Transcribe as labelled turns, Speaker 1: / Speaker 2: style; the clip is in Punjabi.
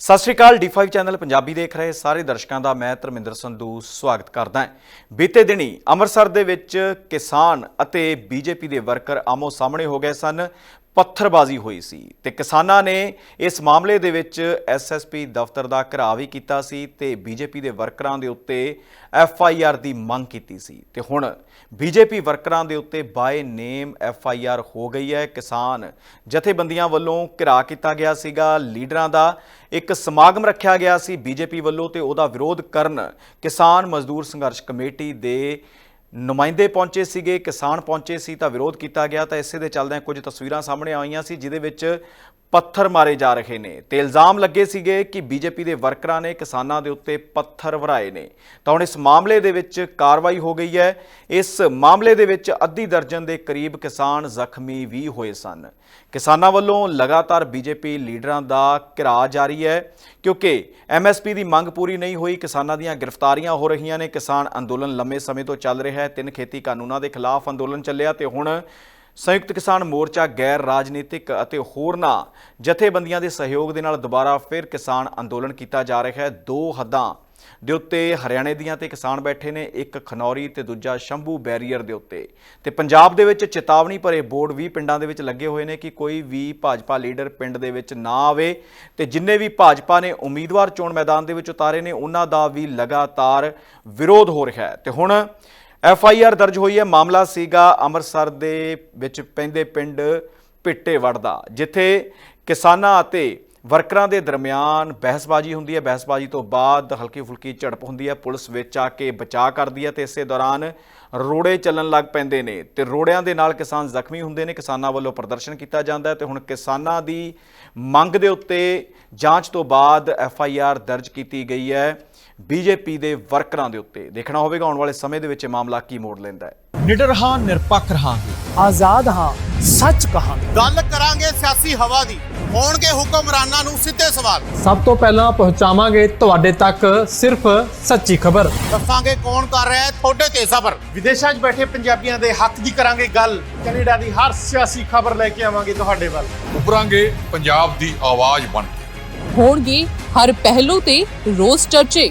Speaker 1: ਸਤਿ ਸ਼੍ਰੀ ਅਕਾਲ D5 ਚੈਨਲ ਪੰਜਾਬੀ ਦੇਖ ਰਹੇ ਸਾਰੇ ਦਰਸ਼ਕਾਂ ਦਾ ਮੈਂ ਧਰਮਿੰਦਰ ਸੰਧੂ ਸਵਾਗਤ ਕਰਦਾ ਹਾਂ। ਬੀਤੇ ਦਿਨੀ ਅੰਮ੍ਰਿਤਸਰ ਦੇ ਵਿੱਚ ਕਿਸਾਨ ਅਤੇ ਬੀਜੇਪੀ ਦੇ ਵਰਕਰ ਆਮੋ ਸਾਹਮਣੇ ਹੋ ਗਏ ਸਨ। ਪੱਥਰਬਾਜ਼ੀ ਹੋਈ ਸੀ ਤੇ ਕਿਸਾਨਾਂ ਨੇ ਇਸ ਮਾਮਲੇ ਦੇ ਵਿੱਚ ਐਸਐਸਪੀ ਦਫ਼ਤਰ ਦਾ ਘਿਰਾਵ ਵੀ ਕੀਤਾ ਸੀ ਤੇ ਬੀਜੇਪੀ ਦੇ ਵਰਕਰਾਂ ਦੇ ਉੱਤੇ ਐਫਆਈਆਰ ਦੀ ਮੰਗ ਕੀਤੀ ਸੀ। ਤੇ ਹੁਣ ਬੀਜੇਪੀ ਵਰਕਰਾਂ ਦੇ ਉੱਤੇ ਬਾਏ ਨੇਮ ਐਫਆਈਆਰ ਹੋ ਗਈ ਹੈ। ਕਿਸਾਨ ਜਥੇਬੰਦੀਆਂ ਵੱਲੋਂ ਘਿਰਾ ਕੀਤਾ ਗਿਆ ਸੀਗਾ। ਲੀਡਰਾਂ ਦਾ ਇੱਕ ਸਮਾਗਮ ਰੱਖਿਆ ਗਿਆ ਸੀ ਬੀਜੇਪੀ ਵੱਲੋਂ ਤੇ ਉਹਦਾ ਵਿਰੋਧ ਕਰਨ ਕਿਸਾਨ ਮਜ਼ਦੂਰ ਸੰਘਰਸ਼ ਕਮੇਟੀ ਦੇ ਨੁਮਾਇੰਦੇ ਪਹੁੰਚੇ ਸੀਗੇ, ਕਿਸਾਨ ਪਹੁੰਚੇ ਸੀ ਤਾਂ ਵਿਰੋਧ ਕੀਤਾ ਗਿਆ ਤਾਂ ਇਸੇ ਦੇ ਚੱਲਦਿਆਂ ਕੁਝ ਤਸਵੀਰਾਂ ਸਾਹਮਣੇ ਆਈਆਂ ਸੀ ਜਿਹਦੇ ਵਿੱਚ ਪੱਥਰ ਮਾਰੇ ਜਾ ਰਹੇ ਨੇ। ਤੇ ਇਲਜ਼ਾਮ ਲੱਗੇ ਸੀਗੇ ਕਿ ਬੀਜੇਪੀ ਦੇ ਵਰਕਰਾਂ ਨੇ ਕਿਸਾਨਾਂ ਦੇ ਉੱਤੇ ਪੱਥਰ ਵਰਾਏ ਨੇ। ਤਾਂ ਹੁਣ ਇਸ ਮਾਮਲੇ ਦੇ ਵਿੱਚ ਕਾਰਵਾਈ ਹੋ ਗਈ ਹੈ। ਇਸ ਮਾਮਲੇ ਦੇ ਵਿੱਚ ਅੱਧੀ ਦਰਜਨ ਦੇ ਕਰੀਬ ਕਿਸਾਨ ਜ਼ਖਮੀ ਵੀ ਹੋਏ ਸਨ। ਕਿਸਾਨਾਂ ਵੱਲੋਂ ਲਗਾਤਾਰ ਬੀਜੇਪੀ ਲੀਡਰਾਂ ਦਾ ਘਿਰਾ ਜਾਰੀ ਹੈ। ਕਿਉਂਕਿ ਐਮਐਸਪੀ ਦੀ ਮੰਗ ਪੂਰੀ ਨਹੀਂ ਹੋਈ, ਕਿਸਾਨਾਂ ਦੀਆਂ ਗ੍ਰਿਫਤਾਰੀਆਂ ਹੋ ਰਹੀਆਂ ਨੇ। ਕਿਸਾਨ ਅੰਦੋਲਨ ਲੰਮੇ ਸਮੇਂ ਤੋਂ ਚੱਲ ਰਿਹਾ ਹੈ, ਤਿੰਨ ਖੇਤੀ ਕਾਨੂੰਨਾਂ ਦੇ ਖਿਲਾਫ ਅੰਦੋਲਨ ਚੱਲਿਆ ਤੇ ਹੁਣ ਸੰਯੁਕਤ ਕਿਸਾਨ ਮੋਰਚਾ ਗੈਰ ਰਾਜਨੀਤਿਕ ਅਤੇ ਹੋਰਨਾਂ ਜਥੇਬੰਦੀਆਂ ਦੇ ਸਹਿਯੋਗ ਦੇ ਨਾਲ ਦੁਬਾਰਾ ਫਿਰ ਕਿਸਾਨ ਅੰਦੋਲਨ ਕੀਤਾ ਜਾ ਰਿਹਾ ਹੈ। ਦੋ ਹੱਦਾਂ ਦੇ ਉੱਤੇ ਹਰਿਆਣੇ ਦੀਆਂ ਤੇ ਕਿਸਾਨ ਬੈਠੇ ਨੇ, ਇੱਕ ਖਨੌਰੀ ਤੇ ਦੂਜਾ ਸ਼ੰਭੂ ਬੈਰੀਅਰ ਦੇ ਉੱਤੇ। ਤੇ ਪੰਜਾਬ ਦੇ ਵਿੱਚ ਚੇਤਾਵਨੀ ਭਰੇ ਬੋਰਡ ਵੀ ਪਿੰਡਾਂ ਦੇ ਵਿੱਚ ਲੱਗੇ ਹੋਏ ਨੇ ਕਿ ਕੋਈ ਵੀ ਭਾਜਪਾ ਲੀਡਰ ਪਿੰਡ ਦੇ ਵਿੱਚ ਨਾ ਆਵੇ ਤੇ ਜਿੰਨੇ ਵੀ ਭਾਜਪਾ ਨੇ ਉਮੀਦਵਾਰ ਚੋਣ ਮੈਦਾਨ ਦੇ ਵਿੱਚ ਉਤਾਰੇ ਨੇ, ਉਹਨਾਂ ਦਾ ਵੀ ਲਗਾਤਾਰ ਵਿਰੋਧ ਹੋ ਰਿਹਾ ਹੈ। ਤੇ ਹੁਣ ਐਫ ਆਈ ਆਰ ਦਰਜ ਹੋਈ ਹੈ। ਮਾਮਲਾ ਸੀਗਾ ਅੰਮ੍ਰਿਤਸਰ ਦੇ ਵਿੱਚ ਪੈਂਦੇ ਪਿੰਡ ਭਿੱਟੇਵੜ ਦਾ, ਜਿੱਥੇ ਕਿਸਾਨਾਂ ਅਤੇ ਵਰਕਰਾਂ ਦੇ ਦਰਮਿਆਨ ਬਹਿਸਬਾਜ਼ੀ ਹੁੰਦੀ ਹੈ। ਬਹਿਸਬਾਜ਼ੀ ਤੋਂ ਬਾਅਦ ਹਲਕੀ ਫੁਲਕੀ ਝੜਪ ਹੁੰਦੀ ਹੈ। ਪੁਲਿਸ ਵਿੱਚ ਆ ਕੇ ਬਚਾਅ ਕਰਦੀ ਹੈ ਤੇ ਇਸੇ ਦੌਰਾਨ ਰੋੜੇ ਚੱਲਣ ਲੱਗ ਪੈਂਦੇ ਨੇ ਤੇ ਰੋੜਿਆਂ ਦੇ ਨਾਲ ਕਿਸਾਨ ਜ਼ਖਮੀ ਹੁੰਦੇ ਨੇ। ਕਿਸਾਨਾਂ ਵੱਲੋਂ ਪ੍ਰਦਰਸ਼ਨ ਕੀਤਾ ਜਾਂਦਾ ਹੈ ਤੇ ਹੁਣ ਕਿਸਾਨਾਂ ਦੀ ਮੰਗ ਦੇ ਉੱਤੇ ਜਾਂਚ ਤੋਂ ਬਾਅਦ ਐਫ ਆਈ ਆਰ ਦਰਜ ਕੀਤੀ ਗਈ ਹੈ। ਬੀਜੇਪੀ ਦੇ ਵਰਕਰਾਂ ਦੇ ਉੱਤੇ। ਦੇਖਣਾ ਹੋਵੇਗਾ ਆਉਣ ਵਾਲੇ ਸਮੇਂ ਦੇ ਵਿੱਚ ਇਹ ਮਾਮਲਾ ਕੀ ਮੋੜ ਲੈਂਦਾ ਹੈ।
Speaker 2: ਨਿਡਰ ਹਾਂ ਨਿਰਪੱਖ ਰਹਾਂਗੇ।
Speaker 3: ਆਜ਼ਾਦ ਹਾਂ ਸੱਚ ਕਹਾਂਗੇ।
Speaker 4: ਗੱਲ ਕਰਾਂਗੇ ਸਿਆਸੀ ਹਵਾ ਦੀ। ਹੋਣਗੇ ਹੁਕਮਰਾਨਾਂ ਨੂੰ ਸਿੱਧੇ ਸਵਾਲ।
Speaker 2: ਸਭ ਤੋਂ ਪਹਿਲਾਂ ਪਹੁੰਚਾਵਾਂਗੇ ਤੁਹਾਡੇ ਤੱਕ ਸਿਰਫ ਸੱਚੀ ਖਬਰ।
Speaker 4: ਦੱਸਾਂਗੇ ਕੌਣ ਕਰ ਰਿਹਾ ਹੈ ਤੁਹਾਡੇ ਤੇ ਸਬਰ।
Speaker 5: ਵਿਦੇਸ਼ਾਂ 'ਚ ਬੈਠੇ ਪੰਜਾਬੀਆਂ ਦੇ ਹੱਕ ਦੀ ਕਰਾਂਗੇ ਗੱਲ। ਕੈਨੇਡਾ ਦੀ ਹਰ ਸਿਆਸੀ ਖਬਰ ਲੈ ਕੇ ਆਵਾਂਗੇ ਤੁਹਾਡੇ ਵੱਲ।
Speaker 6: ਉਭਰਾਂਗੇ ਪੰਜਾਬ ਦੀ ਆਵਾਜ਼ ਬਣ ਕੇ।
Speaker 7: ਹੋਣਗੇ ਹਰ ਪਹਿਲੂ ਤੇ ਰੋਜ਼ ਚਰਚੇ।